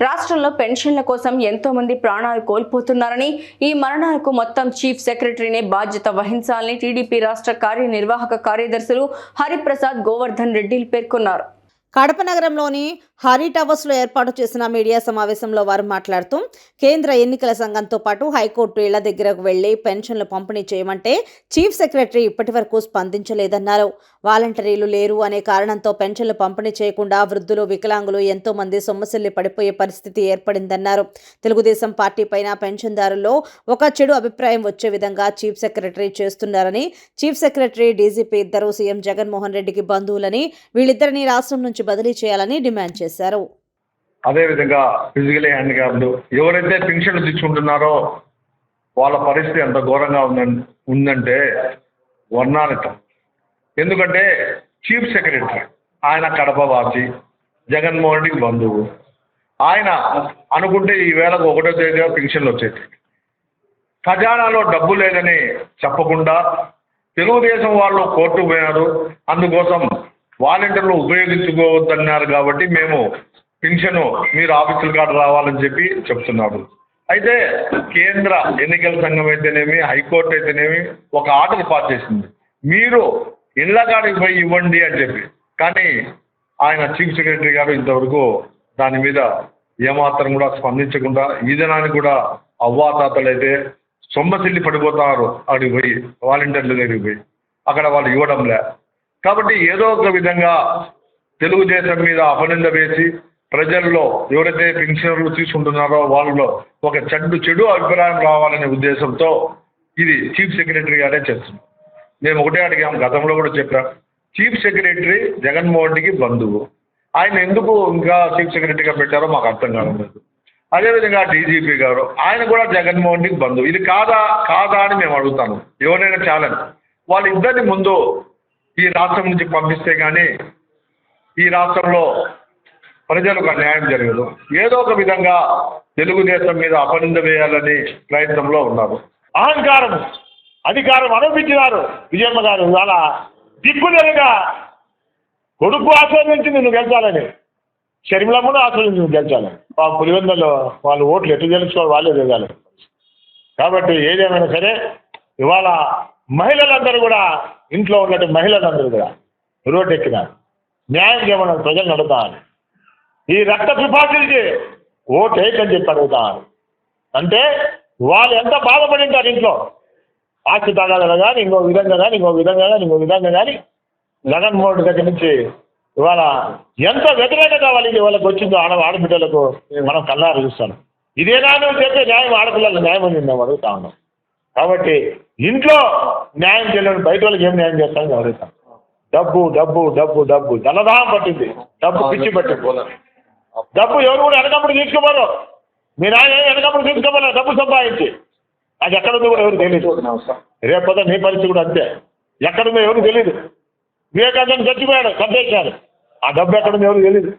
రాష్ట్రంలో పెన్షన్ల కోసం ఎంతో మంది ప్రాణాలు కోల్పోతున్నారని ఈ మరణాలకు మొత్తం చీఫ్ సెక్రటరీనే బాధ్యత వహించాలని టీడీపీ రాష్ట్ర కార్యనిర్వాహక కార్యదర్శులు హరిప్రసాద్ గోవర్ధన్ రెడ్డిలు పేర్కొన్నారు. కడప నగరంలోని హరి టవర్స్లో ఏర్పాటు చేసిన మీడియా సమావేశంలో వారు మాట్లాడుతూ కేంద్ర ఎన్నికల సంఘంతో పాటు హైకోర్టు ఇళ్ళ దగ్గరకు వెళ్ళి పెన్షన్లు పంపిణీ చేయమంటే చీఫ్ సెక్రటరీ ఇప్పటి వరకు స్పందించలేదన్నారు. వాలంటరీలు లేరు అనే కారణంతో పెన్షన్లు పంపిణీ చేయకుండా వృద్ధులు వికలాంగులు ఎంతో మంది సొమ్మసిల్లి పడిపోయే పరిస్థితి ఏర్పడిందన్నారు. తెలుగుదేశం పార్టీ పైన పెన్షన్దారుల్లో ఒక చెడు అభిప్రాయం వచ్చే విధంగా చీఫ్ సెక్రటరీ చేస్తున్నారని చీఫ్ సెక్రటరీ డీజీపీ ఇద్దరు సీఎం జగన్మోహన్ రెడ్డికి బంధువులని వీళ్ళిద్దరిని రాష్ట్రం నుంచి బదిలీ చేయాలని డిమాండ్ చేశారు. అదేవిధంగా ఫిజికలీ హ్యాండిక్యాప్డ్ ఎవరైతే పెన్షన్లు తీసుకుంటున్నారో వాళ్ళ పరిస్థితి ఎంత ఘోరంగా ఉందని ఉందంటే వర్ణానితం. ఎందుకంటే చీఫ్ సెక్రటరీ ఆయన కడప వాసి జగన్మోహన్ రెడ్డికి బంధువు. ఆయన అనుకుంటే ఈ వేళకు ఒకటో తేదీగా పెన్షన్లు వచ్చేది. ఖజానాలో డబ్బు లేదని చెప్పకుండా తెలుగుదేశం వాళ్ళు కోర్టు పోయినారు. అందుకోసం వాలంటీర్లు ఉపయోగించుకోవద్దన్నారు కాబట్టి మేము పింఛను మీరు ఆఫీసుల కాడ రావాలని చెప్పి చెప్తున్నారు. అయితే కేంద్ర ఎన్నికల సంఘం అయితేనేమి హైకోర్టు అయితేనేమి ఒక ఆర్డర్ పాస్ చేసింది. మీరు ఇళ్ళ కాడికి పోయి ఇవ్వండి అని చెప్పి. కానీ ఆయన చీఫ్ సెక్రటరీ గారు ఇంతవరకు దాని మీద ఏమాత్రం కూడా స్పందించకుండా ఈ దినానికి కూడా అవ్వాతాతలు అయితే సొమ్మసిల్లి పడిపోతున్నారు అక్కడికి పోయి వాలంటీర్ల దగ్గరికి పోయి. అక్కడ వాళ్ళు ఇవ్వడంలే. కాబట్టి ఏదో ఒక విధంగా తెలుగుదేశం మీద అపనింద వేసి ప్రజల్లో ఎవరైతే పెన్షన్లు తీసుకుంటున్నారో వాళ్ళలో ఒక చెడు చెడు అభిప్రాయం రావాలనే ఉద్దేశంతో ఇది చీఫ్ సెక్రటరీ గారే చేస్తున్నారు. మేము ఒకటే అడిగాం గతంలో కూడా చెప్పాం. చీఫ్ సెక్రటరీ జగన్మోహన్ రెడ్డికి బంధువు. ఆయన ఎందుకు ఇంకా చీఫ్ సెక్రటరీగా పెట్టారో మాకు అర్థం కాలేదు అదేవిధంగా డీజీపీ గారు ఆయన కూడా జగన్మోహన్ రెడ్డికి బంధువు. ఇది కాదా కాదా అని మేము అడుగుతాను. ఎవరైనా ఛాలెంజ్. వాళ్ళిద్దరిని ముందు ఈ రాష్ట్రం నుంచి పంపిస్తే కానీ ఈ రాష్ట్రంలో ప్రజలకు అన్యాయం జరగదు. ఏదో ఒక విధంగా తెలుగుదేశం మీద అపనింద వేయాలని ప్రయత్నంలో ఉన్నారు. అహంకారం అధికారం అనుభవించినారు విజయమ్మ గారు. ఇవాళ దిక్కులేగా కొడుకు ఆశ్రయించి నువ్వు గెలిచాలని షర్మిలమ్మను ఆశ్రయించి నువ్వు గెలిచాలని. ఆ పులివెందులో వాళ్ళు ఓట్లు ఎటు గెలుచుకోవాలి వాళ్ళే దిగాలి కాబట్టి ఏదేమైనా సరే ఇవాళ మహిళలందరూ కూడా ఇంట్లో ఉన్నటువంటి మహిళలందరూ కూడా రోడ్డు న్యాయం చేయమని ప్రజలు అడుగుతాను ఈ రక్త పిపాసులకి ఓటు చెప్పి అడుగుతాను అంటే వాళ్ళు ఎంత బాధపడి ఉంటారు ఇంట్లో? ఆస్తి తగాదాలు కానీ ఇంకో విధంగా కానీ ఇంకో విధంగా కానీ ఇంకో విధంగా కానీ. జగన్మోహన్ దగ్గర నుంచి ఇవాళ ఎంత వ్యతిరేకత వాళ్ళకి వాళ్ళకి వచ్చిందో ఆడ ఆడబిడ్డలకు మనం కళ్ళారు చూస్తాను ఇదేనా నువ్వు చెప్పే న్యాయం ఆడపిల్లలకు న్యాయం అని మేము అడుగుతా ఉన్నాం. కాబట్టి ఇంట్లో న్యాయం చేయలేని బయట వాళ్ళకి ఏం న్యాయం చేస్తామని అడుగుతాం డబ్బు డబ్బు డబ్బు డబ్బు. జలదాహం పట్టింది. డబ్బు పిచ్చి పట్టింది. డబ్బు ఎవరు కూడా వెనకప్పుడు తీసుకోపోరు మీ నాయన వెనకప్పుడు తీసుకోపోలే డబ్బు సంపాదించి. అది ఎక్కడుందో కూడా ఎవరు తెలియదు రేపొద్దు నీ పరిస్థితి కూడా అంతే. ఎక్కడుందో ఎవరు తెలియదు వివేకానంద చచ్చిపోయాడు చంపేశారు ఆ డబ్బు ఎక్కడుందో ఎవరు తెలియదు